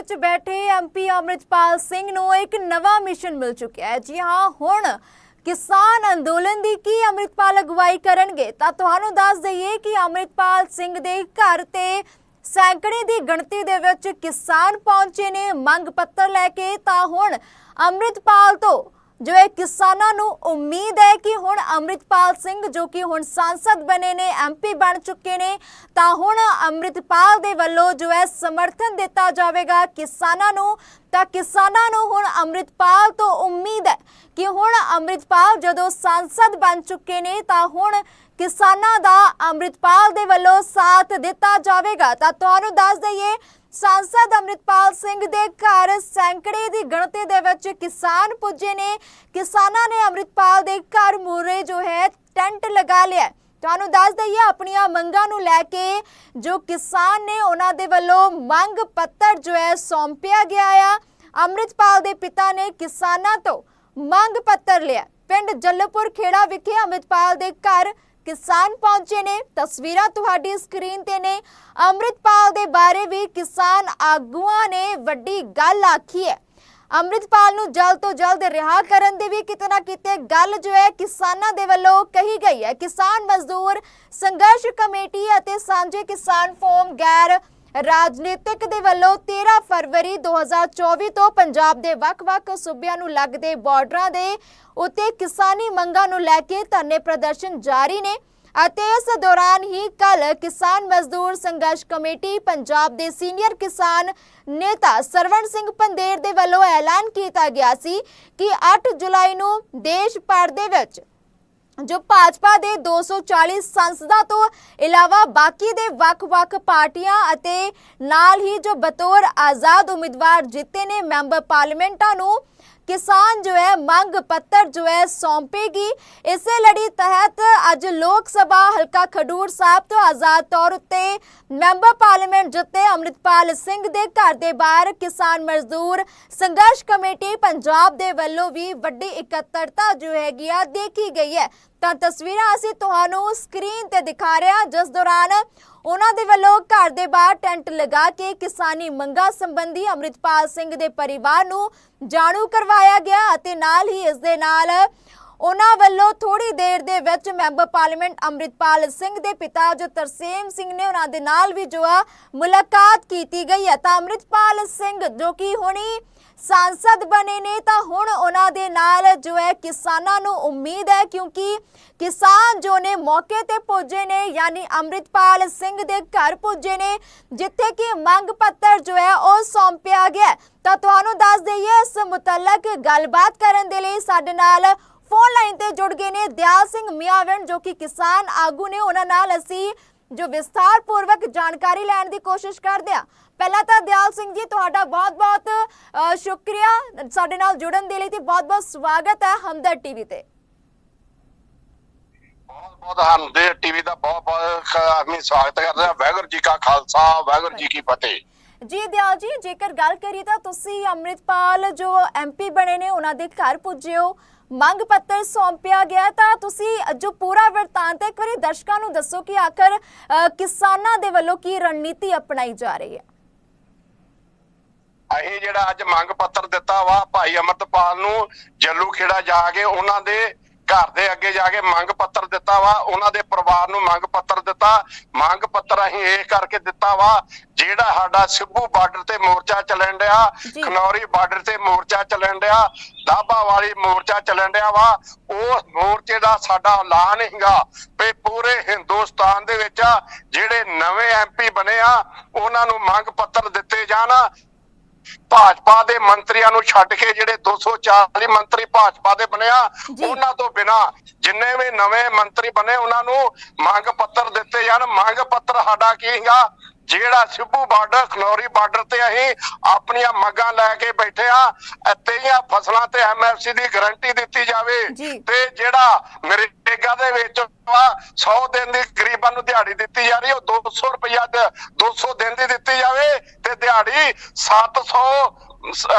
ਵਿੱਚ ਬੈਠੇ ਐਮਪੀ ਅਮਰਿਤਪਾਲ ਸਿੰਘ ਨੂੰ ਇੱਕ ਨਵਾਂ ਮਿਸ਼ਨ ਮਿਲ ਚੁੱਕਿਆ ਹੈ। ਜੀ ਹਾਂ, ਹੁਣ ਕਿਸਾਨ ਅੰਦੋਲਨ ਦੀ ਕੀ ਅਮਰਿਤਪਾਲ ਅਗਵਾਈ ਕਰਨਗੇ? ਤਾਂ ਤੁਹਾਨੂੰ ਦੱਸ ਦਈਏ ਕਿ ਅਮਰਿਤਪਾਲ ਸਿੰਘ ਦੇ ਘਰ ਤੇ ਸੈਂਕੜੇ ਦੀ ਗਿਣਤੀ ਦੇ ਵਿੱਚ ਕਿਸਾਨ ਪਹੁੰਚੇ ਨੇ। ਮੰਗ ਪੱਤਰ ਲੈ ਕੇ ਤਾਂ ਹੁਣ ਅਮਰਿਤਪਾਲ ਤੋਂ ਜੋ ਇਹ ਕਿਸਾਨਾਂ ਨੂੰ ਉਮੀਦ ਹੈ ਕਿ ਹੁਣ ਅਮਰਿਤਪਾਲ ਸਿੰਘ ਜੋ ਕਿ ਹੁਣ ਸੰਸਦ ਬਣੇ ਨੇ ਐਮਪੀ ਬਣ ਚੁੱਕੇ ਨੇ, ਤਾਂ ਹੁਣ ਅਮਰਿਤਪਾਲ ਦੇ ਵੱਲੋਂ ਜੋ ਹੈ ਸਮਰਥਨ ਦਿੱਤਾ ਜਾਵੇਗਾ ਕਿਸਾਨਾਂ ਨੂੰ, ਤਾਂ ਕਿਸਾਨਾਂ ਨੂੰ ਹੁਣ ਅਮਰਿਤਪਾਲ ਤੋਂ ਉਮੀਦ ਹੈ ਕਿ ਹੁਣ ਅਮਰਿਤਪਾਲ ਜਦੋਂ ਸੰਸਦ ਬਣ ਚੁੱਕੇ ਨੇ, ਤਾਂ ਹੁਣ ਕਿਸਾਨਾਂ ਦਾ ਅਮਰਿਤਪਾਲ ਦੇ ਵੱਲੋਂ ਸਾਥ ਦਿੱਤਾ ਜਾਵੇਗਾ। ਤਾਂ ਤੁਹਾਨੂੰ ਦੱਸ ਦਈਏ ਸਾਂਸਦ ਅਮਰਿਤਪਾਲ ਸਿੰਘ ਦੇ ਘਰ ਸੈਂਕੜੇ ਦੀ ਗਿਣਤੀ ਦੇ ਵਿੱਚ ਕਿਸਾਨ ਪੁੱਜੇ ਨੇ ਕਿਸਾਨਾਂ ਨੇ ਅਮਰਿਤਪਾਲ ਦੇ ਘਰ ਮੂਹਰੇ ਜੋ ਹੈ ਟੈਂਟ ਲਗਾ ਲਿਆ ਤੁਹਾਨੂੰ ਦੱਸ ਦਈਏ ਆਪਣੀਆਂ ਮੰਗਾਂ ਨੂੰ ਲੈ ਕੇ ਜੋ ਕਿਸਾਨ ਨੇ ਉਹਨਾਂ ਦੇ ਵੱਲੋਂ ਮੰਗ ਪੱਤਰ ਜੋ ਹੈ ਸੌਂਪਿਆ ਗਿਆ ਆ ਅਮਰਿਤਪਾਲ ਦੇ ਪਿਤਾ ਨੇ ਕਿਸਾਨਾਂ ਤੋਂ ਮੰਗ ਪੱਤਰ ਲਿਆ ਪਿੰਡ ਜੱਲਪੁਰ ਖੇੜਾ ਵਿਖੇ ਅਮਰਿਤਪਾਲ ਦੇ ਘਰ ਕਿਸਾਨ ਪਹੁੰਚੇ ਨੇ। ਤਸਵੀਰਾਂ ਤੁਹਾਡੀ ਸਕਰੀਨ ਤੇ ਨੇ। ਅੰਮ੍ਰਿਤਪਾਲ ਦੇ ਬਾਰੇ ਵੀ ਕਿਸਾਨ ਆਗੂਆਂ ਨੇ ਵੱਡੀ ਗੱਲ ਆਖੀ ਹੈ। ਅੰਮ੍ਰਿਤਪਾਲ ਨੂੰ ਜਲਦ ਤੋਂ ਜਲਦ ਰਿਹਾ ਕਰਨ ਦੀ ਵੀ ਕਿਤੇ ਨਾ ਕਿਤੇ ਗੱਲ ਜੋ ਹੈ ਕਿਸਾਨਾਂ ਦੇ ਵੱਲੋਂ ਕਹੀ ਗਈ ਹੈ। ਕਿਸਾਨ ਮਜ਼ਦੂਰ ਸੰਘਰਸ਼ ਕਮੇਟੀ ਅਤੇ ਸਾਂਝੇ ਕਿਸਾਨ ਫੋਰਮ ਗੈਰ ਰਾਜਨੀਤਿਕ ਦੇ ਵੱਲੋਂ 13 ਫਰਵਰੀ 2024 ਤੋਂ ਪੰਜਾਬ ਦੇ ਵੱਖ-ਵੱਖ ਸੂਬਿਆਂ ਨੂੰ ਲੱਗਦੇ ਬਾਰਡਰਾਂ ਦੇ ਉੱਤੇ ਕਿਸਾਨੀ ਮੰਗਾਂ ਨੂੰ ਲੈ ਕੇ ਧਰਨੇ ਪ੍ਰਦਰਸ਼ਨ ਜਾਰੀ ਨੇ ਅਤੇ ਇਸ ਦੌਰਾਨ ਹੀ ਕੱਲ ਕਿਸਾਨ ਮਜ਼ਦੂਰ ਸੰਘਰਸ਼ ਕਮੇਟੀ, ਪੰਜਾਬ ਦੇ ਸੀਨੀਅਰ ਕਿਸਾਨ ਨੇਤਾ ਸਰਵਣ ਸਿੰਘ ਪੰਦੇਰ ਦੇ ਵੱਲੋਂ ਐਲਾਨ ਕੀਤਾ ਗਿਆ ਸੀ ਕਿ 8 ਜੁਲਾਈ ਨੂੰ ਦੇਸ਼ ਭਰ ਦੇ ਵਿੱਚ ਜੋ ਭਾਜਪਾ ਦੇ 240 ਸੰਸਦਾਂ ਤੋਂ ਇਲਾਵਾ ਬਾਕੀ ਦੇ ਵੱਖ-ਵੱਖ ਪਾਰਟੀਆਂ ਅਤੇ ਨਾਲ ਹੀ ਜੋ ਬਤੌਰ ਆਜ਼ਾਦ ਉਮੀਦਵਾਰ ਜਿੱਤੇ ਨੇ ਮੈਂਬਰ ਪਾਰਲੀਮੈਂਟਾਂ ਨੂੰ ਕਿਸਾਨ ਜੋ ਹੈ, ਮੰਗ ਪੱਤਰ ਜੋ ਹੈ, ਸੌਂਪੇਗੀ। ਇਸੇ ਲੜੀ ਤਹਿਤ ਅੱਜ ਲੋਕ ਸਭਾ ਹਲਕਾ ਖਡੂਰ ਸਾਹਿਬ ਤੋਂ ਆਜ਼ਾਦ ਤੌਰ ਉੱਤੇ ਮੈਂਬਰ ਪਾਰਲੀਮੈਂਟ ਜਿੱਤੇ ਅੰਮ੍ਰਿਤਪਾਲ ਸਿੰਘ ਦੇ ਘਰ ਦੇ ਬਾਹਰ ਕਿਸਾਨ ਮਜ਼ਦੂਰ ਸੰਘਰਸ਼ ਕਮੇਟੀ ਪੰਜਾਬ ਦੇ ਵੱਲੋਂ ਵੀ ਵੱਡੀ ਇਕੱਤਰਤਾ ਜੋ ਹੈਗੀ ਆ, ਦੇਖੀ ਗਈ ਹੈ। ਤਾਂ ਤਸਵੀਰਾਂ ਅਸੀਂ ਤੁਹਾਨੂੰ ਸਕਰੀਨ ਤੇ ਦਿਖਾ ਰਹੇ ਹਾਂ। ਜਿਸ ਦੌਰਾਨ ਉਹਨਾਂ ਦੇ ਵੱਲੋਂ ਘਰ ਦੇ ਬਾਹਰ ਟੈਂਟ ਲਗਾ ਕੇ ਕਿਸਾਨੀ ਮੰਗਾਂ ਸੰਬੰਧੀ ਅੰਮ੍ਰਿਤਪਾਲ ਸਿੰਘ ਦੇ ਪਰਿਵਾਰ ਨੂੰ ਜਾਣੂ ਕਰਵਾਇਆ ਗਿਆ ਅਤੇ ਨਾਲ ਹੀ ਇਸ ਦੇ ਨਾਲ ਉਹਨਾਂ ਵੱਲੋਂ ਥੋੜੀ ਦੇਰ ਦੇ ਵਿੱਚ ਮੈਂਬਰ ਪਾਰਲੀਮੈਂਟ ਅੰਮ੍ਰਿਤਪਾਲ ਸਿੰਘ ਦੇ ਪਿਤਾ ਜੋ ਤਰਸੇਮ ਸਿੰਘ ਨੇ ਉਹਨਾਂ ਦੇ ਨਾਲ ਵੀ ਜੋ ਆ ਮੁਲਾਕਾਤ ਕੀਤੀ ਗਈ ਹੈ। ਤਾਂ ਅੰਮ੍ਰਿਤਪਾਲ ਸਿੰਘ, ਜੋ ਕਿ ਹੁਣੀ ਸੰਸਦ ਬਣੇ ਨੇ ਤਾਂ ਹੁਣ ਉਹਨਾਂ ਦੇ ਨਾਲ ਜੋ ਹੈ ਕਿਸਾਨਾਂ ਨੂੰ ਉਮੀਦ ਹੈ ਕਿਉਂਕਿ ਕਿਸਾਨ ਜੋ ਨੇ ਮੌਕੇ ਤੇ ਪੁੱਜੇ ਨੇ ਯਾਨੀ ਅੰਮ੍ਰਿਤਪਾਲ ਸਿੰਘ ਦੇ ਘਰ ਪੁੱਜੇ ਨੇ ਜਿੱਥੇ ਕਿ ਮੰਗ ਪੱਤਰ ਜੋ ਹੈ ਉਹ ਸੌਂਪਿਆ ਗਿਆ ਤਾਂ ਤੁਹਾਨੂੰ ਦੱਸ ਦਈਏ ਇਸ ਮੁਤਲਕ ਗੱਲਬਾਤ ਕਰਨ ਦੇ ਲਈ ਸਾਡੇ ਨਾਲ ਫੋਨ ਲਾਈਨ ਤੇ ਜੁੜ ਗਏ ਨੇ ਦਿਆਲ ਸਿੰਘ ਮਿਆਵਣ ਜੋ ਕਿ ਕਿਸਾਨ ਆਗੂ ਨੇ ਉਹਨਾਂ ਨਾਲ ਅਸੀਂ ਜੋ ਵਿਸਥਾਰ ਪੂਰਵਕ ਜਾਣਕਾਰੀ ਲੈਣ ਦੀ ਕੋਸ਼ਿਸ਼ ਕਰਦੇ ਆ। ਪਹਿਲਾਂ ਤਾਂ ਦਿਆਲ ਸਿੰਘ ਜੀ ਤੁਹਾਡਾ ਬਹੁਤ-ਬਹੁਤ ਸ਼ੁਕਰੀਆ। ਸਾਡੇ ਨਾਲ ਜੁੜਨ ਦੇ ਲਈ ਤੇ ਬਹੁਤ-ਬਹੁਤ ਸਵਾਗਤ ਹੈ ਹਮਦਰ ਟੀਵੀ ਤੇ। ਬਹੁਤ ਬਹੁਤ ਹਮਦੇ ਟੀਵੀ ਦਾ ਬਹੁਤ ਬਹੁਤ ਆਦਮੀ ਸਵਾਗਤ ਕਰਦੇ ਆ। ਵਾਹਿਗੁਰੂ ਜੀ ਕਾ ਖਾਲਸਾ ਵਾਹਿਗੁਰੂ ਜੀ ਕੀ ਫਤਿਹ। ਜੀ ਦਿਆਲ ਜੀ ਜੇਕਰ ਗੱਲ ਕਰੀ ਤਾਂ ਤੁਸੀਂ ਅੰਮ੍ਰਿਤਪਾਲ ਜੋ ਐਮਪੀ ਬਣੇ ਨੇ ਉਹਨਾਂ ਦੇ ਘਰ ਪੁੱਜੇ ਹੋ। ਮੰਗ ਪੱਤਰ ਸੌਂਪਿਆ ਗਿਆ ਤਾਂ ਤੁਸੀਂ ਜੋ ਪੂਰਾ ਵਰਤਾਂਤ ਇੱਕ ਵਾਰੀ ਦਰਸ਼ਕਾਂ ਨੂੰ ਦੱਸੋ ਕਿ ਆਖਰ ਕਿਸਾਨਾਂ ਦੇ ਵੱਲੋਂ ਕੀ ਰਣਨੀਤੀ ਅਪਣਾਈ ਜਾ ਰਹੀ ਹੈ? ਇਹ ਜਿਹੜਾ ਅੱਜ ਮੰਗ ਪੱਤਰ ਦਿੱਤਾ ਵਾ ਭਾਈ ਅਮਰਤਪਾਲ ਨੂੰ, ਜੱਲੂ ਖੇੜਾ ਜਾ ਕੇ ਉਹਨਾਂ ਦੇ ਘਰ ਦੇ ਅੱਗੇ ਜਾ ਕੇ ਮੰਗ ਪੱਤਰ ਦਿੱਤਾ ਵਾ ਉਹਨਾਂ ਦੇ ਪਰਿਵਾਰ ਨੂੰ ਮੰਗ ਪੱਤਰ ਦਿੱਤਾ ਮੰਗ ਪੱਤਰ ਅਸੀਂ ਇਹ ਕਰਕੇ ਦਿੱਤਾ ਵਾ ਜਿਹੜਾ ਸਾਡਾ ਸਿੱਬੂ ਬਾਰਡਰ ਤੇ ਮੋਰਚਾ ਚੱਲਣ ਡਿਆ। ਖਨੌਰੀ ਬਾਰਡਰ ਤੇ ਮੋਰਚਾ ਚੱਲਣ ਡਿਆ ਦਾਬਾ ਵਾਲੀ ਮੋਰਚਾ ਚੱਲਣ ਡਿਆ ਵਾ ਉਸ ਮੋਰਚੇ ਦਾ ਸਾਡਾ ਐਲਾਨ ਹੈਗਾ ਵੀ ਪੂਰੇ ਹਿੰਦੁਸਤਾਨ ਦੇ ਵਿੱਚ ਜਿਹੜੇ ਨਵੇਂ ਐਮਪੀ ਬਣੇ ਆ ਉਹਨਾਂ ਨੂੰ ਮੰਗ ਪੱਤਰ ਦਿੱਤੇ ਜਾਣ ਭਾਜਪਾ ਦੇ ਮੰਤਰੀਆਂ ਨੂੰ ਛੱਡ ਕੇ ਜਿਹੜੇ 240 ਮੰਤਰੀ ਭਾਜਪਾ ਦੇ ਬਣਿਆ। ਉਹਨਾਂ ਤੋਂ ਬਿਨਾ ਜਿੰਨੇ ਵੀ ਨਵੇਂ ਮੰਤਰੀ ਬਣੇ ਉਹਨਾਂ ਨੂੰ ਮੰਗ ਪੱਤਰ ਦਿੱਤੇ ਜਾਣ ਮੰਗ ਪੱਤਰ ਸਾਡਾ ਕੀ ਹੈਗਾ ਜਿਹੜਾ ਸਿੱਬੂ ਬਾਰਡਰ ਖਨੌਰੀ ਬਾਰਡਰ ਤੇ ਅਸੀਂ ਆਪਣੀਆਂ ਮੰਗਾਂ ਲੈ ਕੇ ਬੈਠੇ ਆ ਤੇਈਆਂ ਫਸਲਾਂ ਤੇ ਐਮਐਫਸੀ ਦੀ ਗਾਰੰਟੀ ਦਿੱਤੀ ਜਾਵੇ। ਤੇ ਜਿਹੜਾ ਨਰੇਗਾ ਦੇ ਵਿੱਚ ਵਾ 100 ਦਿਨ ਦੀ ਗਰੀਬਾਂ ਨੂੰ ਦਿਹਾੜੀ ਦਿੱਤੀ ਜਾ ਰਹੀ ਉਹ 200 ਰੁਪਇਆ 200 ਦਿਨ ਦੀ ਦਿੱਤੀ ਜਾਵੇ ਤੇ ਦਿਹਾੜੀ 700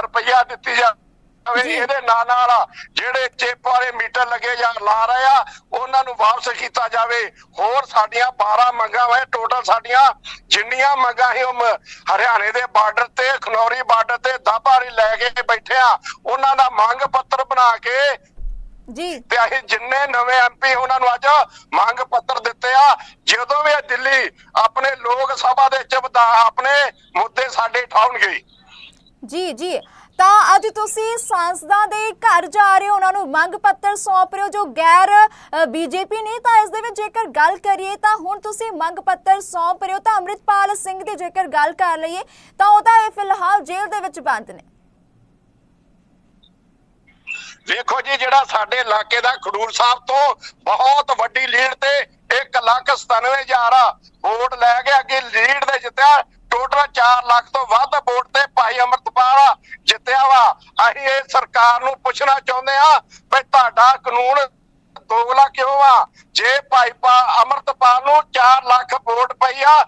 ਰੁਪਇਆ ਦਿੱਤੀ ਜਾਵੇ। ਇਹਦੇ ਨਾਲ ਨਾਲ ਜਿਹੜੇ ਚਿੱਪ ਵਾਲੇ ਮੀਟਰ ਲੱਗੇ ਜਾਂ ਲਾ ਰਹੇ ਆ ਉਹਨਾਂ ਨੂੰ ਵਾਪਸ ਕੀਤਾ ਜਾਵੇ। ਹੋਰ ਸਾਡੀਆਂ 12 ਮੰਗਾਂ ਵੇ ਟੋਟਲ ਸਾਡੀਆਂ ਜਿੰਨੀਆਂ ਮੰਗਾਂ ਮ- ਹਰਿਆਣੇ ਦੇ ਬਾਰਡਰ ਤੇ ਖਨੌਰੀ ਬਾਰਡਰ ਤੇ ਦਾਬਾਰੀ ਲੈ ਕੇ ਬੈਠੇ ਆ। ਉਹਨਾਂ ਦਾ ਮੰਗ ਪੱਤਰ ਬਣਾ ਕੇ ਜੀ। ਤੇ ਅਸੀਂ ਜਿੰਨੇ ਨਵੇਂ ਐਮਪੀ ਉਹਨਾਂ ਨੂੰ ਅੱਜ ਮੰਗ ਪੱਤਰ ਦਿੱਤੇ ਆ। ਜਦੋਂ ਵੀ ਇਹ ਦਿੱਲੀ ਆਪਣੇ ਲੋਕ ਸਭਾ ਦੇ ਵਧਾ ਆਪਣੇ ਮੁੱਦੇ ਸਾਡੇ ਠਾਉਣਗੇ ਜੀ ਜੀ। ਤਾਂ ਅੱਜ ਤੁਸੀਂ ਸੰਸਦਾਂ ਦੇ ਘਰ ਜਾ ਰਹੇ ਹੋ, ਉਹਨਾਂ ਨੂੰ ਮੰਗ ਪੱਤਰ ਸੌਂਪ ਰਹੇ ਹੋ, ਜੋ ਗੈਰ ਬੀਜੇਪੀ ਨੇ ਤਾਂ ਇਸ ਦੇ ਵਿੱਚ ਜੇਕਰ ਗੱਲ ਕਰੀਏ ਤਾਂ ਹੁਣ ਤੁਸੀਂ ਮੰਗ ਪੱਤਰ ਸੌਂਪ ਰਹੇ ਹੋ ਤਾਂ ਅੰਮ੍ਰਿਤਪਾਲ ਸਿੰਘ ਦੀ ਜੇਕਰ ਗੱਲ ਕਰ ਲਈਏ ਤਾਂ ਉਹਦਾ ਇਹ ਫਿਲਹਾਲ ਜੇਲ੍ਹ ਦੇ ਵਿੱਚ ਬੰਦ ਨੇ। ਵੇਖੋ ਜੀ, ਜਿਹੜਾ ਸਾਡੇ ਇਲਾਕੇ ਦਾ ਖਡੂਰ ਸਾਹਿਬ ਤੋਂ ਬਹੁਤ ਵੱਡੀ ਲੀਡ ਤੇ 1 ਲੱਖ 97000 ਆ ਵੋਟ ਲੈ ਕੇ ਅੱਗੇ ਲੀਡ ਦੇ ਜਿੱਤਿਆ ਟੋਟਲ 4 ਲੱਖ ਤੋਂ ਵੱਧ ਵੋਟ ਤੇ ਭਾਈ ਅਮਰਤਪਾਲ ਜਿੱਤਿਆ ਵਾ। ਅਸੀਂ ਇਹ ਸਰਕਾਰ ਨੂੰ ਪੁੱਛਣਾ ਚਾਹੁੰਦੇ ਆ ਵੀ ਤੁਹਾਡਾ ਕਾਨੂੰਨ ਦੋਗਲਾ ਕਿਉਂ ਆ? ਜੇ ਭਾਈ ਪਾ ਅਮਰਤਪਾਲ ਨੂੰ 4 ਲੱਖ ਵੋਟ ਪਈ ਆ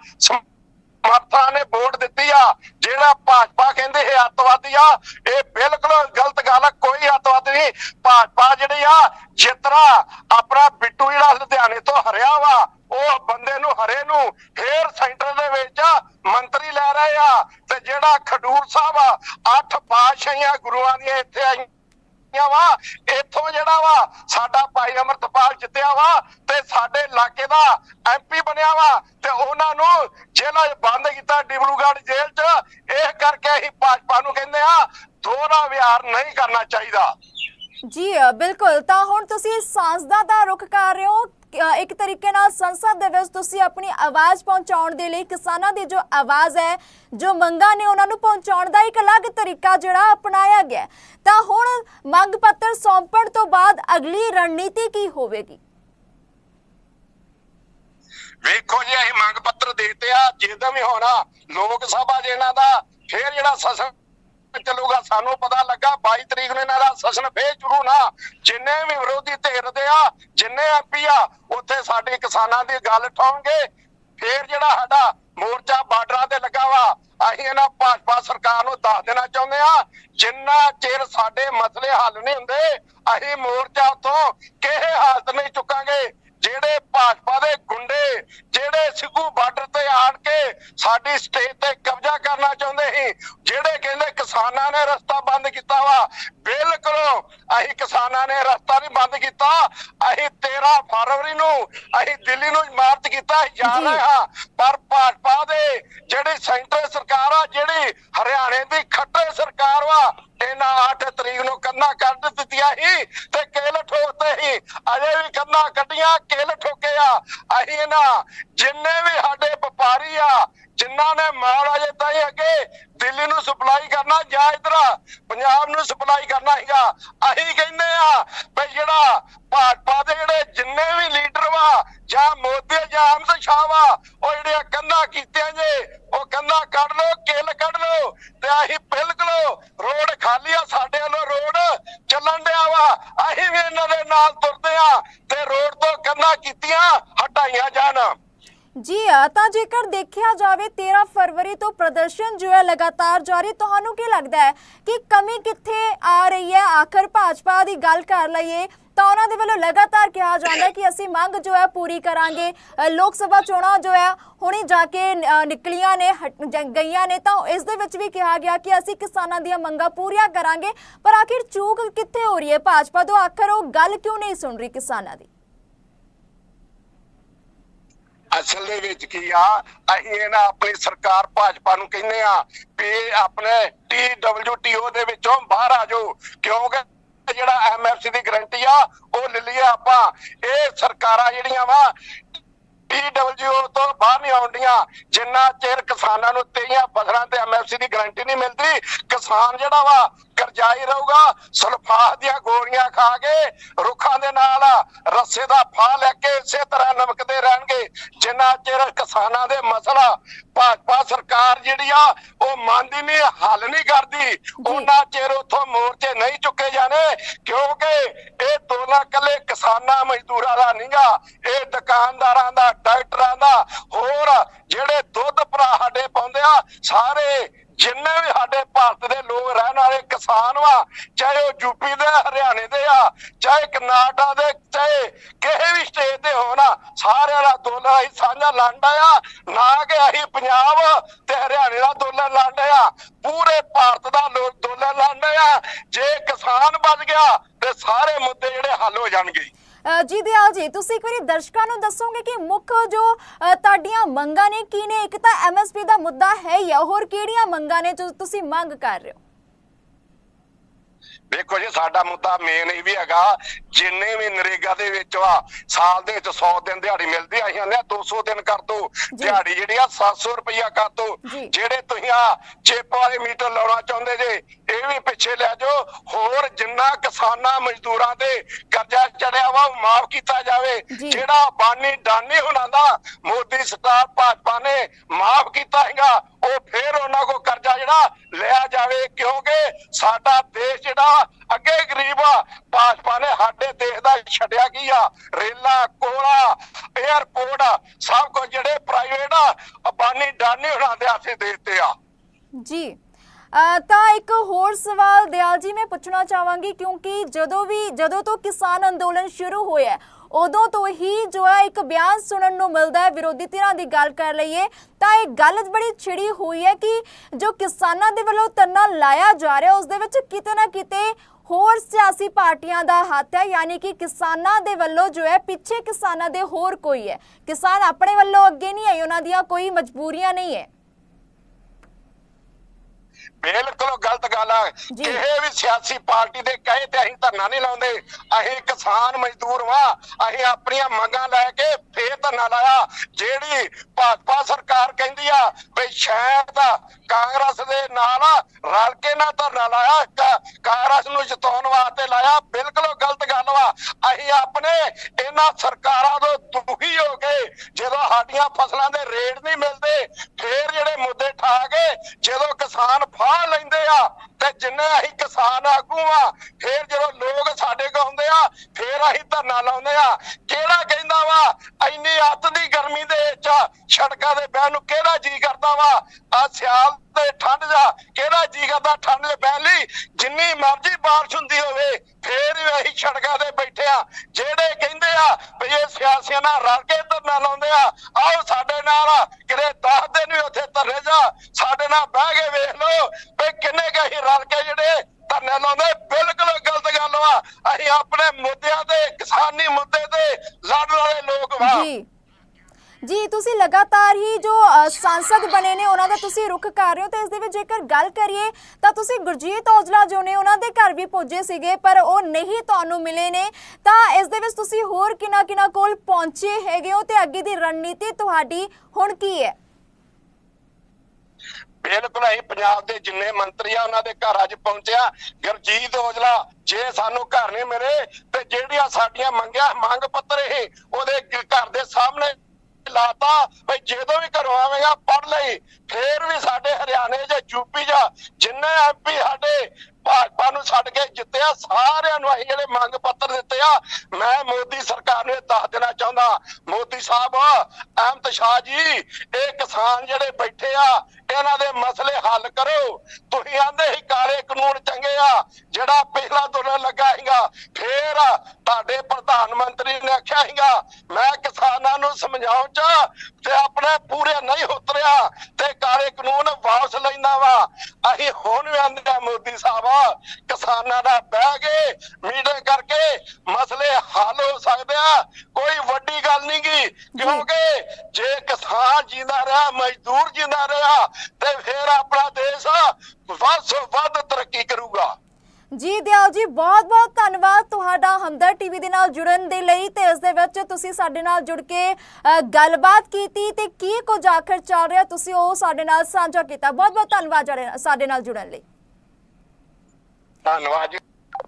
ਸਮਰਥਾ ਨੇ ਵੋਟ ਦਿੱਤੀ ਆ, ਜਿਹੜਾ ਭਾਜਪਾ ਕਹਿੰਦੇ ਇਹ ਅੱਤਵਾਦੀ ਆ, ਇਹ ਬਿਲਕੁਲ ਗਲਤ ਗੱਲ ਆ, ਕੋਈ ਅੱਤਵਾਦੀ ਨਹੀਂ। ਭਾਜਪਾ ਜਿਹੜੀ ਆ ਜਿਤਨਾ ਆਪਣਾ ਬਿੱਟੂ ਜਿਹੜਾ ਲੁਧਿਆਣੇ ਤੋਂ ਹਰਿਆ ਵਾ, ਉਹ ਬੰਦੇ ਨੂੰ ਹਰੇ ਨੂੰ ਫੇਰ ਸੈਂਟਰ ਦੇ ਵਿੱਚ ਮੰਤਰੀ ਲੈ ਰਹੇ ਆ, ਤੇ ਜਿਹੜਾ ਖਡੂਰ ਸਾਹਿਬ ਆ, ਅੱਠ ਪਾਤਸ਼ਾਹੀਆਂ ਗੁਰੂਆਂ ਦੀਆਂ ਇੱਥੇ ਆਈਆਂ। ਜਿੱਤਿਆ ਵਾ, ਇੱਥੋਂ ਜਿਹੜਾ ਵਾ, ਸਾਡਾ ਭਾਈ ਅਮਰਤਪਾਲ ਜਿੱਤਿਆ ਵਾ ਤੇ ਸਾਡੇ ਇਲਾਕੇ ਦਾ ਐਮਪੀ ਬਣਿਆ ਵਾ ਤੇ ਉਹਨਾਂ ਨੂੰ ਜੇਲ੍ਹਾਂ 'ਚ ਬੰਦ ਕੀਤਾ ਡਿਬਰੂਗੜ੍ਹ ਜੇਲ੍ਹ 'ਚ। ਇਹ ਕਰਕੇ ਅਸੀਂ ਭਾਜਪਾ ਨੂੰ ਕਹਿੰਦੇ ਆ, ਦੋਹਰਾ ਵਿਹਾਰ ਨਹੀਂ ਕਰਨਾ ਚਾਹੀਦਾ। ਜੀ ਬਿਲਕੁਲ। ਤਾਂ ਹੁਣ ਤੁਸੀਂ ਸੰਸਦਾਂ ਦਾ ਰੁਖ ਕਰ ਰਹੇ ਹੋ ਇੱਕ ਤਰੀਕੇ ਨਾਲ ਸੰਸਦ ਦੇ ਵਿੱਚ ਤੁਸੀਂ ਆਪਣੀ ਆਵਾਜ਼ ਪਹੁੰਚਾਉਣ ਦੇ ਲਈ ਕਿਸਾਨਾਂ ਦੀ ਜੋ ਆਵਾਜ਼ ਹੈ, ਜੋ ਮੰਗਾਂ ਨੇ ਉਹਨਾਂ ਨੂੰ ਪਹੁੰਚਾਉਣ ਦਾ ਇੱਕ ਅਲੱਗ ਤਰੀਕਾ ਜਿਹੜਾ ਅਪਣਾਇਆ ਗਿਆ ਤਾਂ ਹੁਣ ਮੰਗ ਪੱਤਰ ਸੌਂਪਣ ਤੋਂ ਬਾਅਦ ਅਗਲੀ ਰਣਨੀਤੀ ਕੀ ਹੋਵੇਗੀ? ਵੇਖੋ ਜੀ, ਅਸੀਂ ਮੰਗ ਪੱਤਰ ਦੇਤੇ ਆ, ਜਦੋਂ ਵੀ ਹੋਣਾ, ਲੋਕ ਸਭਾ ਜੇ ਇਹਨਾਂ ਦਾ, ਫੇਰ ਜਿਹੜਾ ਸਸਨ ਚੱਲੂਗਾ। ਸਾਨੂੰ ਪਤਾ ਲੱਗਾ 22 ਤਰੀਕ ਨੂੰ ਇਹਨਾਂ ਦਾ ਸਸਨ ਫੇਰ ਸ਼ੁਰੂ ਨਾ। ਜਿੰਨੇ ਵੀ ਵਿਰੋਧੀ ਧਿਰ ਦੇ ਆ, ਜਿੰਨੇ ਐਮਪੀ ਆ, ਉੱਥੇ ਸਾਡੇ ਕਿਸਾਨਾਂ ਦੀ ਗੱਲ ਠਾਉਣਗੇ। ਫੇਰ ਜਿਹੜਾ ਸਾਡਾ ਮੋਰਚਾ ਬਾਰਡਰਾਂ ਤੇ ਲੱਗਾ ਵਾ, ਅਸੀਂ ਇਹਨਾਂ ਭਾਜਪਾ ਸਰਕਾਰ ਨੂੰ ਦੱਸ ਦੇਣਾ ਚਾਹੁੰਦੇ ਆ, ਜਿੰਨਾ ਚਿਰ ਸਾਡੇ ਮਸਲੇ ਹੱਲ ਨਹੀਂ ਹੁੰਦੇ, ਅਸੀਂ ਮੋਰਚਾ ਤੋਂ ਕਿਸੇ ਹਾਲਤ ਨਹੀਂ ਚੁੱਕਾਂਗੇ। ਜਿਹੜੇ ਭਾਜਪਾ ਦੇ ਗੁੰਡੇ ਜਿਹੜੇ ਸਿੱਧੂ ਬਾਰਡਰ ਤੇ ਆਣ ਕੇ ਸਾਡੀ ਸਟੇਜ ਤੇ ਕਬਜ਼ਾ ਕਰਨਾ ਚਾਹੁੰਦੇ ਸੀ ਜਿਹੜੇ ਕਹਿੰਦੇ ਕਿਸਾਨਾਂ ਨੇ ਰਸਤਾ ਬੰਦ ਕੀਤਾ ਵਾ ਬਿਲਕੁਲ ਅਸੀਂ ਕਿਸਾਨਾਂ ਨੇ ਰਸਤਾ ਨਹੀਂ ਬੰਦ ਕੀਤਾ ਅਸੀਂ 13 ਫਰਵਰੀ ਨੂੰ ਅਸੀਂ ਦਿੱਲੀ ਨੂੰ ਮਾਰਚ ਕੀਤਾ ਜਾ। ਰਹੇ ਹਾਂ ਪਰ ਭਾਜਪਾ ਦੇ ਜਿਹੜੀ ਸੈਂਟਰ ਸਰਕਾਰ ਆ ਜਿਹੜੀ ਹਰਿਆਣੇ ਦੀ ਖੱਟੇ ਸਰਕਾਰ ਵਾ ਇਹਨਾਂ 8 ਤਰੀਕ ਨੂੰ ਕੰਨਾਂ ਕੱਢ ਦਿੱਤੀਆਂ ਸੀ ਤੇ ਕੇਲ ਠੋਕਤੇ ਸੀ। ਅਜੇ ਵੀ ਕੰਨਾਂ ਕੱਢੀਆਂ, ਕੇਲ ਠੋਕੇ ਆ ਅਸੀਂ ਇਹਨਾਂ ਜਿੰਨੇ ਵੀ ਸਾਡੇ ਵਪਾਰੀ ਆ ਜਿਨ੍ਹਾਂ ਨੇ ਮਾਲ ਅਜੇ ਤਾਈਂ ਅੱਗੇ ਦਿੱਲੀ ਨੂੰ ਸਪਲਾਈ ਕਰਨਾ, ਜਾਂ ਇਧਰ ਪੰਜਾਬ ਨੂੰ ਸਪਲਾਈ ਕਰਨਾ ਹੈਗਾ ਅਸੀਂ ਕਹਿੰਦੇ ਆ ਵੀ ਜਿਹੜਾ ਭਾਜਪਾ ਦੇ ਜਿਹੜੇ ਜਿੰਨੇ ਵੀ ਲੀਡਰ ਵਾ, ਜਾਂ ਮੋਦੀ, ਜਾਂ ਅਮਿਤ ਸ਼ਾਹ ਵਾ, ਉਹ ਜਿਹੜੀਆਂ ਕੰਧਾਂ ਕੀਤੀਆਂ ਜੇ, ਉਹ ਕੰਧਾਂ ਕੱਢ ਲਓ, ਕਿੱਲ ਕੱਢ ਲੋ ਤੇ ਅਸੀਂ ਬਿਲਕੁਲ ਰੋਡ ਖਾਲੀ ਆ, ਸਾਡੇ ਵੱਲੋਂ ਰੋਡ ਚੱਲਣ ਡਿਆ ਵਾ, ਅਸੀਂ ਵੀ ਇਹਨਾਂ ਦੇ ਨਾਲ ਤੁਰਦੇ ਆ, ਤੇ ਰੋਡ ਤੋਂ ਕੰਧਾਂ ਕੀਤੀਆਂ ਹਟਾਈਆਂ ਜਾਣ। ਜੀ ਤਾਂ ਜੇਕਰ ਦੇਖਿਆ ਜਾਵੇ 13 ਫਰਵਰੀ ਤੋਂ ਪ੍ਰਦਰਸ਼ਨ ਜੋ ਹੈ ਲਗਾਤਾਰ ਜਾਰੀ, ਤੁਹਾਨੂੰ ਕੀ ਲੱਗਦਾ ਹੈ ਕਿ ਕਮੀ ਕਿੱਥੇ ਆ ਰਹੀ ਹੈ? ਆਖਰ ਭਾਜਪਾ ਦੀ ਗੱਲ ਕਰ ਲਈਏ, ਤਾਂ ਉਹਨਾਂ ਦੇ ਵੱਲੋਂ ਲਗਾਤਾਰ ਕਿਹਾ ਜਾਂਦਾ ਕਿ ਅਸੀਂ ਮੰਗ ਜੋ ਹੈ ਪੂਰੀ ਕਰਾਂਗੇ। ਲੋਕ ਸਭਾ ਚੋਣਾਂ ਜੋ ਹੈ, ਹੁਣੇ ਜਾ ਕੇ ਨਿਕਲੀਆਂ ਨੇ, ਹਟ- ਗਈਆਂ ਨੇ, ਤਾਂ ਇਸ ਦੇ ਵਿੱਚ ਵੀ ਕਿਹਾ ਗਿਆ ਕਿ ਅਸੀਂ ਕਿਸਾਨਾਂ ਦੀਆਂ ਮੰਗਾਂ ਪੂਰੀਆਂ ਕਰਾਂਗੇ। ਪਰ ਆਖਿਰ ਚੂਕ ਕਿੱਥੇ ਹੋ ਰਹੀ ਹੈ ਭਾਜਪਾ ਤੋਂ? ਆਖਰ ਉਹ ਗੱਲ ਕਿਉਂ ਨਹੀਂ ਸੁਣ ਰਹੀ ਕਿਸਾਨਾਂ ਦੀ? ਅਸਲ ਦੇ ਵਿੱਚ ਕੀ ਆ ਇਹ ਨਾ ਆਪਣੀ ਸਰਕਾਰ ਭਾਜਪਾ ਨੂੰ ਕਹਿੰਦੇ ਆ ਵੀ ਆਪਣੇ TWTO ਦੇ ਵਿੱਚੋਂ ਬਾਹਰ ਆ ਜਾਓ। ਕਿਉਂਕਿ ਜਿਹੜਾ ਐਮਐਫਸੀ ਦੀ ਗਰੰਟੀ ਆ, ਉਹ ਲੈ ਲਈਏ ਆਪਾਂ। ਇਹ ਸਰਕਾਰਾਂ ਜਿਹੜੀਆਂ ਵਾ TWTO ਤੋਂ ਬਾਹਰ ਨਹੀਂ ਆਉਂਦੀਆਂ। ਜਿੰਨਾ ਚਿਰ ਕਿਸਾਨਾਂ ਨੂੰ ਤੇਈਆਂ ਫਸਲਾਂ ਤੇ ਐਮਐਫਸੀ ਦੀ ਗਰੰਟੀ ਨਹੀਂ ਮਿਲਦੀ, ਕਿਸਾਨ ਜਿਹੜਾ ਵਾ ਕਰਜ਼ਾਈ ਰਹੂਗਾ ਸਲਫਾਤ ਦੀਆਂ ਗੋਲੀਆਂ ਖਾ ਕੇ ਰੁੱਖਾਂ ਦੇ ਨਾਲ ਰੱਸੇ ਦਾ ਫਾਹ ਲੈ ਕੇ ਇਸੇ ਤਰ੍ਹਾਂ ਨਮਕਦੇ ਰਹਿਣਗੇ। ਜਿੰਨਾ ਚਿਰ ਕਿਸਾਨਾਂ ਦੇ ਮਸਲਾ ਭਾਜਪਾ ਸਰਕਾਰ ਜਿਹੜੀ ਆ ਉਹ ਮੰਨਦੀ ਨਹੀਂ ਹੱਲ ਨਹੀਂ ਕਰਦੀ ਉਹਨਾਂ ਚਿਰ ਉਥੋਂ ਮੋਰਚੇ ਨਹੀਂ ਚੁੱਕੇ ਜਾਣੇ ਕਿਉਂਕਿ ਇਹ ਦੋਲਾ ਕੱਲੇ ਕਿਸਾਨਾਂ ਮਜ਼ਦੂਰਾਂ ਦਾ ਨਹੀਂਗਾ ਇਹ ਦੁਕਾਨਦਾਰਾਂ ਦਾ ਡਾਕਟਰਾਂ ਦਾ ਹੋਰ ਜਿਹੜੇ ਦੁੱਧ ਭਰਾ ਸਾਡੇ ਪਾਉਂਦੇ ਆ ਸਾਰੇ ਜਿੰਨੇ ਵੀ ਸਾਡੇ ਭਾਰਤ ਦੇ ਲੋਕ ਰਹਿਣ ਵਾਲੇ ਕਿਸਾਨ ਵਾ, ਚਾਹੇ ਉਹ ਯੂਪੀ ਦੇ ਹਰਿਆਣੇ ਦੇ ਆ, ਚਾਹੇ ਕਰਨਾਟਕ ਦੇ, ਚਾਹੇ ਕਿਸੇ ਵੀ ਸਟੇਟ ਦੇ ਹੋਣ, ਸਾਰਿਆਂ ਦਾ ਦੋਲਾ ਹੀ ਸਾਂਝਾ ਲੜਦਾ ਆ। ਨਾ ਕਿ ਅਸੀਂ ਪੰਜਾਬ ਤੇ ਹਰਿਆਣੇ ਦਾ ਦੋਲਾ ਲੜਦਾ ਆ। ਪੂਰੇ ਭਾਰਤ ਦਾ ਲੋ- ਦੋਲਾ ਲੜਦਾ ਆ। ਜੇ ਕਿਸਾਨ ਬਚ ਗਿਆ, ਤੇ ਸਾਰੇ ਮੁੱਦੇ ਜਿਹੜੇ ਹੱਲ ਹੋ ਜਾਣਗੇ। ਜੀ ਦਿਆਲ ਜੀ, ਤੁਸੀਂ ਇੱਕ ਵਾਰੀ ਦਰਸ਼ਕਾਂ ਨੂੰ ਦੱਸੋਗੇ ਕਿ ਮੁੱਖ ਜੋ ਤੁਹਾਡੀਆਂ ਮੰਗਾਂ ਨੇ ਕੀ ਨੇ? ਇੱਕ ਤਾਂ ਐਮਐਸਪੀ ਦਾ ਮੁੱਦਾ ਹੈ ਹੀ ਆ, ਹੋਰ ਕਿਹੜੀਆਂ ਮੰਗਾਂ ਨੇ ਜੋ ਤੁਸੀਂ ਮੰਗ ਕਰ ਰਹੇ ਹੋ? ਵੇਖੋ ਜੀ ਸਾਡਾ ਮੁੱਦਾ ਮੇਨ ਇਹ ਵੀ ਹੈਗਾ ਜਿੰਨੇ ਵੀ ਨਰੇਗਾ ਦੇ ਵਿੱਚ ਆ ਸਾਲ ਦੇ ਵਿੱਚ 100 ਦਿਨ ਦਿਹਾੜੀ ਮਿਲਦੀ ਆ ਅਸੀਂ ਆਂਦੇ 200 ਦਿਨ ਕਰ ਦੋ। ਦਿਹਾੜੀ ਜਿਹੜੀ ਆ 700 ਰੁਪਇਆ ਕਰ ਦੋ। ਜਿਹੜੇ ਤੁਸੀਂ ਆ ਚਿੱਪ ਵਾਲੇ ਮੀਟਰ ਲਾਉਣਾ ਚਾਹੁੰਦੇ ਜੇ ਇਹ ਵੀ ਪਿੱਛੇ ਲੈ ਜਾਓ। ਹੋਰ ਜਿੰਨਾ ਕਿਸਾਨਾਂ ਮਜ਼ਦੂਰਾਂ ਤੇ ਕਰਜ਼ਾ ਚੜਿਆ ਵਾ ਉਹ ਮਾਫ ਕੀਤਾ ਜਾਵੇ। ਜਿਹੜਾ ਬਾਨੀ ਡਾਨੀ ਹੁਣਾਂ ਦਾ ਮੋਦੀ ਸਰਕਾਰ ਭਾਜਪਾ ਨੇ ਮਾਫ ਕੀਤਾ ਹੈਗਾ ਉਹ ਫੇਰ ਉਹਨਾਂ ਕੋ ਕਰਜ਼ਾ ਜਿਹੜਾ ਲਿਆ ਜਾਵੇ, ਕਿਉਂਕਿ ਸਾਡਾ ਦੇਸ਼ ਜਿਹੜਾ ਅੱਗੇ ਗਰੀਬ ਆ, ਭਾਜਪਾ ਨੇ ਸਾਡੇ ਦੇਸ਼ ਦਾ ਛੱਡਿਆ ਕੀ ਆ? ਰੇਲਾ ਕੋਲਾ 에ਅਰਪੋਰਟ ਸਭ ਕੁਝ ਜਿਹੜੇ ਪ੍ਰਾਈਵੇਟ ਆ, ਅਬਾਨੀ ਡਾਨੀ ਉਹਨਾਂ ਦੇ ਹੱਥੇ ਦੇ ਆ। ਜੀ ਤਾਂ ਇੱਕ ਹੋਰ ਸਵਾਲ ਦਿਆਲ ਜੀ, ਮੈਂ ਪੁੱਛਣਾ ਚਾਹਾਂਗੀ, ਕਿਉਂਕਿ ਜਦੋਂ ਵੀ, ਜਦੋਂ ਤੋਂ ਕਿਸਾਨ ਅੰਦੋਲਨ ਸ਼ੁਰੂ ਹੋਇਆ ਉਦੋਂ ਤੋਂ ਹੀ ਜੋ ਹੈ ਇੱਕ ਬਿਆਨ ਸੁਣਨ ਨੂੰ ਮਿਲਦਾ ਹੈ, ਵਿਰੋਧੀ ਧਿਰਾਂ ਦੀ ਗੱਲ ਕਰ ਲਈਏ ਤਾਂ ਇਹ ਗੱਲ ਬੜੀ ਛਿੜੀ ਹੋਈ ਹੈ ਕਿ ਜੋ ਕਿਸਾਨਾਂ ਦੇ ਵੱਲੋਂ ਧਰਨਾ ਲਾਇਆ ਜਾ ਰਿਹਾ, ਉਸ ਦੇ ਵਿੱਚ ਕਿਤੇ ਨਾ ਕਿਤੇ ਹੋਰ ਸਿਆਸੀ ਪਾਰਟੀਆਂ ਦਾ ਹੱਥ ਹੈ, ਯਾਨੀ ਕਿ ਕਿਸਾਨਾਂ ਦੇ ਵੱਲੋਂ ਜੋ ਹੈ, ਪਿੱਛੇ ਕਿਸਾਨਾਂ ਦੇ ਹੋਰ ਕੋਈ ਹੈ। ਕਿਸਾਨ ਆਪਣੇ ਵੱਲੋਂ ਅੱਗੇ ਨਹੀਂ ਆਏ, ਉਹਨਾਂ ਦੀਆਂ ਕੋਈ ਮਜਬੂਰੀਆਂ ਨਹੀਂ ਹੈ। ਬਿਲਕੁਲ ਗਲਤ ਗੱਲ ਆ। ਕਿਸੇ ਵੀ ਸਿਆਸੀ ਪਾਰਟੀ ਦੇ ਕਹੇ ਤੇ ਅਸੀਂ ਧਰਨਾ ਨਹੀਂ ਲਾਉਂਦੇ। ਅਸੀਂ ਕਿਸਾਨ ਮਜ਼ਦੂਰ ਵਾਂ। ਅਸੀਂ ਆਪਣੀਆਂ ਮੰਗਾਂ ਲੈ ਕੇ ਫੇਰ ਧਰਨਾ ਲਾਇਆ। ਜਿਹੜੀ ਭਾਜਪਾ ਸਰਕਾਰ ਕਹਿੰਦੀ ਆ ਵੀ ਸ਼ਾਇਦ ਕਾਂਗਰਸ ਦੇ ਨਾਲ ਰਲ ਕੇ ਨਾ ਧਰਨਾ ਲਾਇਆ। ਕਾਂਗਰਸ ਨੂੰ ਜਿਤਾਉਣ ਵਾਸਤੇ ਲਾਇਆ। ਬਿਲਕੁਲ ਗਲਤ ਗੱਲ ਵਾ। ਅਸੀਂ ਆਪਣੇ ਇਹਨਾਂ ਸਰਕਾਰਾਂ ਤੋਂ ਦੁਖੀ ਹੋ ਕੇ ਜਦੋਂ ਸਾਡੀਆਂ ਫਸਲਾਂ ਦੇ ਰੇਟ ਨਹੀਂ ਮਿਲਦੇ ਫੇਰ ਜਿਹੜੇ ਮੁੱਦੇ ਠਾ ਕੇ ਜਦੋਂ ਕਿਸਾਨ ਫਾਹ ਲੈਂਦੇ ਆ। ਤੇ ਜਿੰਨੇ ਅਸੀਂ ਕਿਸਾਨ ਆਗੂ ਆ, ਫੇਰ ਜਦੋਂ ਲੋਕ ਸਾਡੇ ਕੋਲ ਆਉਂਦੇ ਆ, ਫੇਰ ਅਸੀਂ ਧਰਨਾ ਲਾਉਂਦੇ ਆ। ਕਿਹੜਾ ਕਹਿੰਦਾ ਵਾ, ਇੰਨੀ ਅੱਤ ਦੀ ਗਰਮੀ ਦੇ ਵਿੱਚ ਸੜਕਾਂ ਦੇ ਬਹਿਣ ਨੂੰ ਕਿਹੜਾ ਜੀ ਕਰਦਾ ਵਾ? ਆ ਸਿਆਲ ਤੇ ਠੰਡ ਦਾ ਕਿਹੜਾ ਜੀ ਕਰਦਾ ਠੰਡ ਦੇ ਬਹਿਣ ਲਈ ਜਿੰਨੀ ਮਰਜ਼ੀ ਬਾਰਿਸ਼ ਹੁੰਦੀ ਹੋਵੇ, ਫੇਰ ਵੀ ਅਸੀਂ ਸੜਕਾਂ ਤੇ ਬੈਠੇ ਆ। ਜਿਹੜੇ ਕਹਿੰਦੇ ਆ ਵੀ ਇਹ ਸਿਆਸੀਆਂ ਨਾਲ ਰਲ ਕੇ ਧਰਨਾ ਲਾਉਂਦੇ ਆ, ਆਓ ਸਾਡੇ ਨਾਲ ਕਿਤੇ 10 ਦਿਨ ਵੀ ਉੱਥੇ ਧਰਨੇ ਜਾ, ਸਾਡੇ ਨਾਲ ਬਹਿ ਕੇ ਵੇਖ ਲਓ ਵੀ ਕਿੰਨੇ ਕੁ ਅਸੀਂ ਰਲ ਕੇ ਜਿਹੜੇ ਧਰਨੇ ਲਾਉਂਦੇ ਬਿਲਕੁਲ ਗਲਤ ਗੱਲ ਵਾ। ਅਸੀਂ ਆਪਣੇ ਮੁੱਦਿਆਂ ਤੇ, ਕਿਸਾਨੀ ਮੁੱਦੇ ਤੇ ਲੜਨ ਵਾਲੇ ਲੋਕ ਵਾ। ਜੀ ਤੁਸੀਂ ਲਗਾਤਾਰ ਹੀ ਜੋ ਅ, ਬਣੇ ਨੇ ਉਹਨਾਂ ਦਾ ਤੁਸੀਂ ਰੁਖ ਕਰ ਰਹੇ ਹੋ ਤੇ ਇਸ ਦੇ ਵਿੱਚ ਜੇਕਰ ਗੱਲ ਕਰੀਏ ਤਾਂ ਤੁਸੀਂ ਗੁਰਜੀਤ ਔਜਲਾ ਜੋ ਨੇ ਉਹਨਾਂ ਦੇ ਘਰ ਵੀ ਪੁੱਜੇ ਸੀਗੇ ਪਰ ਉਹ ਨਹੀਂ ਤੁਹਾਨੂੰ ਮਿਲੇ ਨੇ। ਤਾਂ ਇਸ ਦੇ ਵਿੱਚ ਤੁਸੀਂ ਹੋਰ ਕਿਨਾ ਕਿਨਾ ਕੋਲ ਪਹੁੰਚੇ ਹੈਗੇ ਹੋ ਤੇ ਅੱਗੇ ਦੀ ਰਣਨੀਤੀ ਤੁਹਾਡੀ ਹੁਣ ਕੀ ਹੈ? ਬਿਲਕੁਲ ਅਸੀਂ ਪੰਜਾਬ ਦੇ ਜਿੰਨੇ ਮੰਤਰੀ ਆ ਉਹਨਾਂ ਦੇ ਘਰ ਅੱਜ ਪਹੁੰਚਿਆ ਗੁਰਜੀਤ ਔਜਲਾ ਜੇ ਸਾਨੂੰ ਘਰ ਨਹੀਂ ਮਿਲੇ ਤੇ ਜਿਹੜੀਆਂ ਸਾਡੀਆਂ ਮੰਗਿਆ ਮੰਗ ਪੱਤਰ ਇਹ ਉਹਦੇ ਘਰ ਦੇ ਸਾਹਮਣੇ ਲਾਤਾ ਭਈ ਜਦੋਂ ਵੀ ਘਰੋਂ ਆਵੇਗਾ ਪੜ ਲਈ। ਫੇਰ ਵੀ ਸਾਡੇ ਹਰਿਆਣੇ ਜਾਂ ਯੂਪੀ ਜਾਂ ਜਿੰਨੇ ਐਮਪੀ ਸਾਡੇ ਭਾਜਪਾ ਨੂੰ ਛੱਡ ਕੇ ਜਿੱਤਿਆ, ਸਾਰਿਆਂ ਨੂੰ ਅਸੀਂ ਜਿਹੜੇ ਮੰਗ ਪੱਤਰ ਦਿੱਤੇ ਆ, ਮੈਂ ਮੋਦੀ ਸਰਕਾਰ ਨੂੰ ਇਹ ਦੱਸ ਦੇਣਾ ਚਾਹੁੰਦਾ। ਮੋਦੀ ਸਾਹਿਬ, ਅਹਿਮਦ ਸ਼ਾਹ ਜੀ, ਇਹ ਕਿਸਾਨ ਜਿਹੜੇ ਬੈਠੇ ਆ, ਇਹਨਾਂ ਦੇ ਮਸਲੇ ਹੱਲ ਕਰੋ। ਤੁਸੀਂ ਆਂਦੇ ਸੀ ਕਾਲੇ ਕਾਨੂੰਨ ਚੰਗੇ ਆ, ਜਿਹੜਾ ਪਹਿਲਾ ਦੋਨਾਂ ਲੱਗਾ ਸੀਗਾ। ਫੇਰ ਤੁਹਾਡੇ ਪ੍ਰਧਾਨ ਮੰਤਰੀ ਨੇ ਆਖਿਆ ਸੀਗਾ, ਮੈਂ ਕਿਸਾਨਾਂ ਨੂੰ ਸਮਝਾਉਣ ਚ ਤੇ ਆਪਣੇ ਪੂਰੇ ਨਹੀਂ ਉਤਰਿਆ ਤੇ ਕਾਲੇ ਕਾਨੂੰਨ ਵਾਪਸ ਲੈਂਦਾ ਵਾ। ਅਸੀਂ ਹੁਣ ਵੀ ਆਂਦੇ ਮੋਦੀ ਸਾਹਿਬ, ਕਿਸਾਨਾਂ ਦਾ ਬਹਿ ਕੇ ਮੀਟਿੰਗ ਕਰਕੇ ਮਸਲੇ ਹੱਲ ਹੋ ਸਕਦੇ ਆ, ਕੋਈ ਵੱਡੀ ਗੱਲ ਨਹੀਂ ਗੀ। ਕਿਉਂਕਿ ਜੇ ਕਿਸਾਨ ਜਿੰਦਾ ਰਿਹਾ, ਮਜ਼ਦੂਰ ਜਿੰਦਾ ਰਿਹਾ, ਤੇ ਫਿਰ ਆਪਣਾ ਦੇਸ਼ ਵੱਧ ਤੋਂ ਵੱਧ ਤਰੱਕੀ ਕਰੂਗਾ। ਜੀ ਦਿਆਲ ਜੀ, ਬਹੁਤ ਬਹੁਤ ਧੰਨਵਾਦ ਤੁਹਾਡਾ ਹਮਦਰ ਟੀਵੀ ਦੇ ਨਾਲ ਜੁੜਨ ਦੇ ਲਈ ਤੇ ਇਸ ਦੇ ਵਿੱਚ ਤੁਸੀਂ ਸਾਡੇ ਨਾਲ ਜੁੜ ਕੇ ਗੱਲਬਾਤ ਕੀਤੀ ਤੇ ਕੀ ਕੁਝ ਆਖਰ ਚੱਲ ਰਿਹਾ ਤੁਸੀਂ ਉਹ ਸਾਡੇ ਨਾਲ ਸਾਂਝਾ ਕੀਤਾ। ਬਹੁਤ ਬਹੁਤ ਧੰਨਵਾਦ ਸਾਡੇ ਨਾਲ ਜੁੜਨ ਲਈ। ਧੰਨਵਾਦ ਜੀ।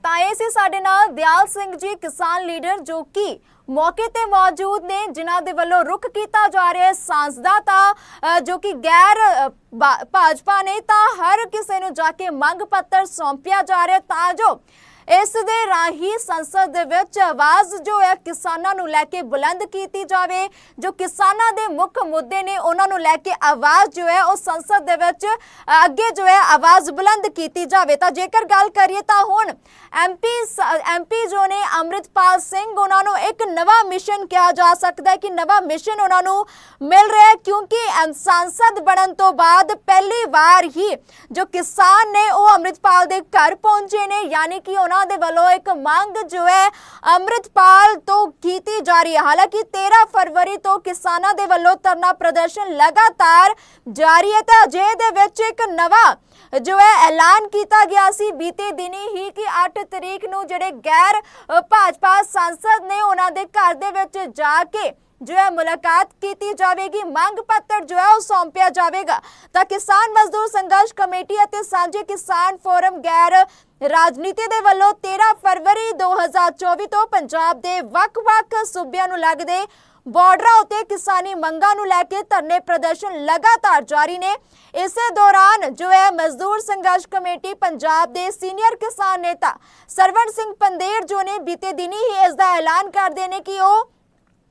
ਤਾਂ ਇਹ ਸੀ ਸਾਡੇ ਨਾਲ, ਦਿਆਲ ਸਿੰਘ ਜੀ, ਕਿਸਾਨ ਲੀਡਰ ਜੋ ਕਿ ਮੌਕੇ ਤੇ ਮੌਜੂਦ ਨੇ, ਜਿਨ੍ਹਾਂ ਦੇ ਵੱਲੋਂ ਰੁਖ ਕੀਤਾ ਜਾ ਰਿਹਾ ਹੈ। ਸਾਂਸਦਾ ਤਾਂ ਜੋ ਕਿ ਗੈਰ ਭਾਜਪਾ ਨੇ ਤਾਂ ਹਰ ਕਿਸੇ ਨੂੰ ਜਾ ਕੇ ਮੰਗ ਪੱਤਰ ਸੌਂਪਿਆ ਜਾ ਰਿਹਾ ਤਾਂ ਜੋ ਇਸ ਦੇ ਰਾਹੀਂ ਸੰਸਦ ਦੇ ਵਿੱਚ ਆਵਾਜ਼ ਜੋ ਹੈ ਕਿਸਾਨਾਂ ਨੂੰ ਲੈ ਕੇ ਬੁਲੰਦ ਕੀਤੀ ਜਾਵੇ। ਜੋ ਕਿਸਾਨਾਂ ਦੇ ਮੁੱਖ ਮੁੱਦੇ ਨੇ, ਉਹਨਾਂ ਨੂੰ ਲੈ ਕੇ ਆਵਾਜ਼ ਜੋ ਹੈ ਉਹ ਸੰਸਦ ਦੇ ਵਿੱਚ ਅੱਗੇ ਜੋ ਹੈ ਆਵਾਜ਼ ਬੁਲੰਦ ਕੀਤੀ ਜਾਵੇ। ਤਾਂ ਜੇਕਰ ਗੱਲ ਕਰੀਏ ਤਾਂ ਹੁਣ ਐਮਪੀ ਐਮਪੀ ਜੋ ਨੇ ਅੰਮ੍ਰਿਤਪਾਲ ਸਿੰਘ, ਉਹਨਾਂ ਨੂੰ ਇੱਕ ਨਵਾਂ ਮਿਸ਼ਨ ਕਿਹਾ ਜਾ ਸਕਦਾ ਹੈ ਕਿ ਨਵਾਂ ਮਿਸ਼ਨ ਉਹਨਾਂ ਨੂੰ ਮਿਲ ਰਿਹਾ ਹੈ। ਕਿਉਂਕਿ ਸੰਸਦ ਬਣਨ ਤੋਂ ਬਾਅਦ ਪਹਿਲੀ ਵਾਰ ਹੀ ਜੋ ਕਿਸਾਨ ਨੇ ਉਹ ਅੰਮ੍ਰਿਤਪਾਲ ਦੇ ਘਰ ਪਹੁੰਚੇ ਨੇ। ਯਾਨੀ ਕਿ ਉਹਨਾਂ ਦੇ ਵੱਲੋਂ ਇੱਕ ਮੰਗ ਜੋ ਹੈ ਅੰਮ੍ਰਿਤਪਾਲ ਤੋਂ ਕੀਤੀ ਜਾ ਰਹੀ ਹੈ। ਹਾਲਾਂਕਿ 13 ਫਰਵਰੀ ਤੋਂ ਕਿਸਾਨਾਂ ਦੇ ਵੱਲੋਂ ਧਰਨਾ ਪ੍ਰਦਰਸ਼ਨ ਲਗਾਤਾਰ ਜਾਰੀ ਹੈ ਤਾਂ ਅਜੇ ਦੇ ਵਿੱਚ ਇੱਕ ਨਵਾਂ ਜੋ ਹੈ ਐਲਾਨ ਕੀਤਾ ਗਿਆ ਸੀ। ਬੀਤੇ ਦਿਨੀ ਹੀ ਕਿ 8 ਤਰੀਕ ਨੂੰ ਜਿਹੜੇ ਗੈਰ ਭਾਜਪਾ ਸੰਸਦ ਨੇ ਉਹਨਾਂ ਦੇ ਘਰ ਦੇ ਵਿੱਚ ਜਾ ਕੇ ਜੋ ਹੈ ਮੁਲਾਕਾਤ ਕੀਤੀ ਜਾਵੇਗੀ। ਮੰਗ ਪੱਤਰ ਜੋ ਹੈ ਉਹ ਸੌਂਪਿਆ ਜਾਵੇਗਾ। ਤਾਂ ਕਿਸਾਨ ਮਜ਼ਦੂਰ ਸੰਘਰਸ਼ ਕਮੇਟੀ ਅਤੇ ਸਾਂਝੇ ਕਿਸਾਨ ਫੋਰਮ ਗੈਰ ਰਾਜਨੀਤੀ ਦੇ ਵੱਲੋਂ 13 ਫਰਵਰੀ 2024 ਤੋਂ ਪੰਜਾਬ ਦੇ ਵੱਖ-ਵੱਖ ਸੂਬਿਆਂ ਨੂੰ ਲੱਗਦੇ ਬਾਰਡਰਾਂ ਉਤੇ ਕਿਸਾਨੀ ਮੰਗਾਂ ਨੂੰ ਲੈ ਕੇ ਧਰਨੇ ਪ੍ਰਦਰਸ਼ਨ ਲਗਾਤਾਰ ਜਾਰੀ ਨੇ। ਇਸੇ ਦੌਰਾਨ ਜੋ ਹੈ ਮਜ਼ਦੂਰ ਸੰਘਰਸ਼ ਕਮੇਟੀ ਪੰਜਾਬ ਦੇ ਸੀਨੀਅਰ ਕਿਸਾਨ ਨੇਤਾ ਸਰਵਣ ਸਿੰਘ ਪੰਦੇਰ ਜੋ ਨੇ ਬੀਤੇ ਦਿਨੀ ਹੀ ਇਸ ਦਾ ਐਲਾਨ ਕਰਦੇ ਨੇ ਕਿ ਉਹ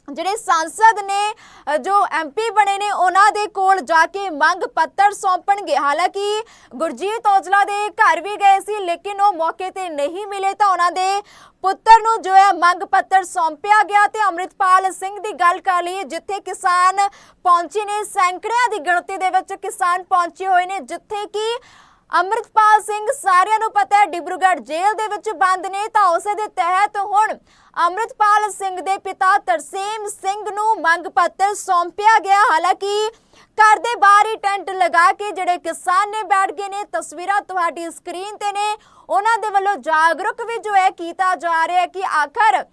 ਜਿਹੜੇ ਸੰਸਦ ਨੇ ਅ, ਜੋ ਐਮਪੀ ਬਣੇ ਨੇ ਉਹਨਾਂ ਦੇ ਕੋਲ ਜਾ ਕੇ ਮੰਗ ਪੱਤਰ ਸੌਂਪਣਗੇ। ਹਾਲਾਂਕਿ ਗੁਰਜੀਤ ਔਜਲਾ ਦੇ ਘਰ ਵੀ ਗਏ ਸੀ ਲੇਕਿਨ ਉਹ ਮੌਕੇ ਤੇ ਨਹੀਂ ਮਿਲੇ ਤਾਂ ਉਹਨਾਂ ਦੇ ਪੁੱਤਰ ਨੂੰ ਜੋ ਹੈ ਮੰਗ ਪੱਤਰ ਸੌਂਪਿਆ ਗਿਆ ਤੇ ਅੰਮ੍ਰਿਤਪਾਲ ਸਿੰਘ ਦੀ ਗੱਲ ਕਰ ਲਈਏ ਜਿੱਥੇ ਕਿਸਾਨ ਪਹੁੰਚੇ ਨੇ ਸੈਂਕੜਿਆਂ ਦੀ ਗਿਣਤੀ ਦੇ ਵਿੱਚ ਕਿਸਾਨ ਪਹੁੰਚੇ ਹੋਏ ਨੇ ਜਿੱਥੇ ਕਿ ਅੰਮ੍ਰਿਤਪਾਲ ਸਿੰਘ ਸਾਰਿਆਂ ਨੂੰ ਪਤਾ ਹੈ, ਡਿਬਰੂਗੜ੍ਹ ਜੇਲ੍ਹ ਦੇ ਵਿੱਚ ਬੰਦ ਨੇ, ਤਾਂ ਉਸੇ ਦੇ ਤਹਿਤ ਹੁਣ ਅੰਮ੍ਰਿਤਪਾਲ ਸਿੰਘ ਦੇ ਪਿਤਾ ਤਰਸੇਮ ਸਿੰਘ ਨੂੰ ਮੰਗ ਪੱਤਰ ਸੌਂਪਿਆ ਗਿਆ। ਹਾਲਾਂਕਿ ਘਰ ਦੇ ਬਾਹਰ ਹੀ ਟੈਂਟ ਲਗਾ ਕੇ ਜਿਹੜੇ ਕਿਸਾਨ ਨੇ ਬੈਠ ਗਏ ਨੇ, ਤਸਵੀਰਾਂ ਤੁਹਾਡੀ ਸਕਰੀਨ ਤੇ ਨੇ। ਉਹਨਾਂ ਦੇ ਵੱਲੋਂ ਜਾਗਰੂਕ ਵੀ ਜੋ ਹੈ ਕੀਤਾ ਜਾ ਰਿਹਾ ਹੈ ਕਿ ਆਖਰ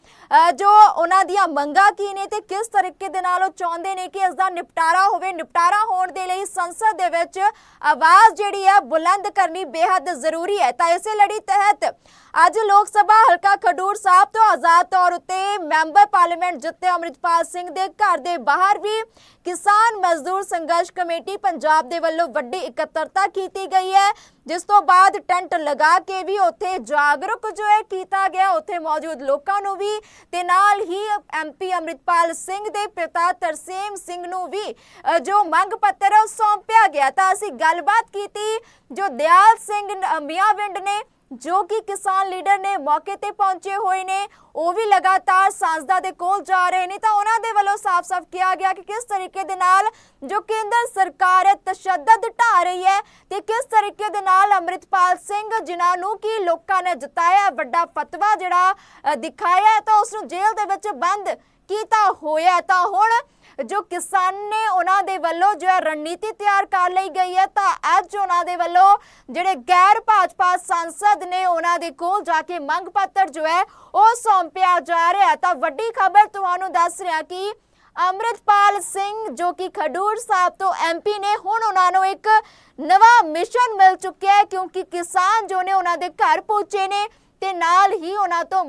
ਜੋ ਉਹਨਾਂ ਦੀਆਂ ਮੰਗਾਂ ਕੀ ਨੇ ਤੇ ਕਿਸ ਤਰੀਕੇ ਦੇ ਨਾਲ ਉਹ ਚਾਹੁੰਦੇ ਨੇ ਕਿ ਇਸ ਦਾ ਨਿਪਟਾਰਾ ਹੋਵੇ। ਨਿਪਟਾਰਾ ਹੋਣ ਦੇ ਲਈ ਸੰਸਦ ਦੇ ਵਿੱਚ ਆਵਾਜ਼ ਜਿਹੜੀ ਹੈ ਬੁਲੰਦ ਕਰਨੀ ਬੇहद ਜ਼ਰੂਰੀ ਹੈ। ਤਾਂ ਇਸੇ ਲੜੀ ਤਹਿਤ ਅੱਜ ਲੋਕ ਸਭਾ ਹਲਕਾ ਖਡੂਰ ਸਾਹਿਬ ਤੋਂ ਆਜ਼ਾਦ ਤੌਰ ਉੱਤੇ ਮੈਂਬਰ ਪਾਰਲੀਮੈਂਟ ਜਿੱਤੇ ਅਮਰਿਤਪਾਲ ਸਿੰਘ ਦੇ ਘਰ ਦੇ ਬਾਹਰ ਵੀ ਕਿਸਾਨ ਮਜ਼ਦੂਰ ਸੰਘਰਸ਼ ਕਮੇਟੀ ਪੰਜਾਬ ਦੇ ਵੱਲੋਂ ਵੱਡੀ ਇਕੱਤਰਤਾ ਕੀਤੀ ਗਈ ਹੈ, ਜਿਸ ਤੋਂ ਬਾਅਦ ਟੈਂਟ ਲਗਾ ਕੇ ਵੀ ਉੱਥੇ ਜਾਗਰੂਕ ਜੋ ਹੈ ਕੀਤਾ ਗਿਆ, ਉੱਥੇ ਮੌਜੂਦ ਲੋਕਾਂ ਨੂੰ ਵੀ ਤੇ ਨਾਲ ਹੀ ਐਮਪੀ ਅਮਰਿਤਪਾਲ ਸਿੰਘ ਦੇ ਪਿਤਾ ਤਰਸੇਮ ਸਿੰਘ ਨੂੰ ਵੀ ਜੋ ਮੰਗ ਪੱਤਰ ਹੈ ਉਹ ਸੌਂਪਿਆ ਗਿਆ। ਤਾਂ ਅਸੀਂ ਗੱਲਬਾਤ ਕੀਤੀ ਜੋ ਦਿਆਲ ਸਿੰਘ ਮੀਆਂਵਿੰਡ ਨੇ ਜੋ ਕਿ ਕਿਸਾਨ ਲੀਡਰ ਨੇ ਮੌਕੇ ਤੇ ਪਹੁੰਚੇ ਹੋਏ ਨੇ, ਉਹ ਵੀ ਲਗਾਤਾਰ ਸਾਂਸਦਾ ਦੇ ਕੋਲ ਜਾ ਰਹੇ ਨੇ। ਤਾਂ ਉਹਨਾਂ ਦੇ ਵੱਲੋਂ ਸਾਫ਼-ਸਾਫ਼ ਕਿਹਾ ਗਿਆ ਕਿ ਕਿਸ ਤਰੀਕੇ ਦੇ ਨਾਲ ਜੋ ਕੇਂਦਰ ਸਰਕਾਰ ਹੈ, ਤਸ਼ੱਦਦ ਢਾ ਰਹੀ ਹੈ ਤੇ ਕਿਸ ਤਰੀਕੇ ਦੇ ਨਾਲ ਅੰਮ੍ਰਿਤਪਾਲ ਸਿੰਘ, ਜਿਨ੍ਹਾਂ ਨੂੰ ਕਿ ਲੋਕਾਂ ਨੇ ਜਤਾਇਆ ਵੱਡਾ ਫਤਵਾ ਜਿਹੜਾ ਦਿਖਾਇਆ ਤਾਂ ਉਸ ਨੂੰ ਜੇਲ੍ਹ ਦੇ ਵਿੱਚ ਬੰਦ ਕੀਤਾ ਹੋਇਆ ਤਾਂ ਹੁਣ ਜੋ ਕਿਸਾਨ ਨੇ ਉਹਨਾਂ ਦੇ ਵੱਲੋਂ ਜੋ ਰਣਨੀਤੀ ਤਿਆਰ ਕਰ ਲਈ ਗਈ ਹੈ, ਤਾਂ ਅੱਜ ਉਹਨਾਂ ਦੇ ਵੱਲੋਂ ਜਿਹੜੇ ਗੈਰ ਭਾਜਪਾ ਸੰਸਦ ਨੇ ਉਹਨਾਂ ਦੇ ਕੋਲ ਜਾ ਕੇ ਮੰਗ ਪੱਤਰ ਜੋ ਹੈ, ਉਹ ਸੌਂਪਿਆ ਜਾ ਰਿਹਾ ਤਾਂ ਵੱਡੀ ਖਬਰ ਤੁਹਾਨੂੰ ਦੱਸ ਰਿਹਾ ਕਿ ਅੰਮ੍ਰਿਤਪਾਲ ਸਿੰਘ ਜੋ ਕਿ ਖਡੂਰ ਸਾਹਿਬ ਤੋਂ ਐਮਪੀ ਨੇ, ਹੁਣ ਉਹਨਾਂ ਨੂੰ ਇੱਕ ਨਵਾਂ ਮਿਸ਼ਨ ਮਿਲ ਚੁੱਕਿਆ ਹੈ, ਕਿਉਂਕਿ ਕਿਸਾਨ ਜੋ ਨੇ ਉਹਨਾਂ ਦੇ ਘਰ ਪਹੁੰਚੇ ਨੇ ਤੇ ਨਾਲ ਹੀ ਉਹਨਾਂ ਤੋਂ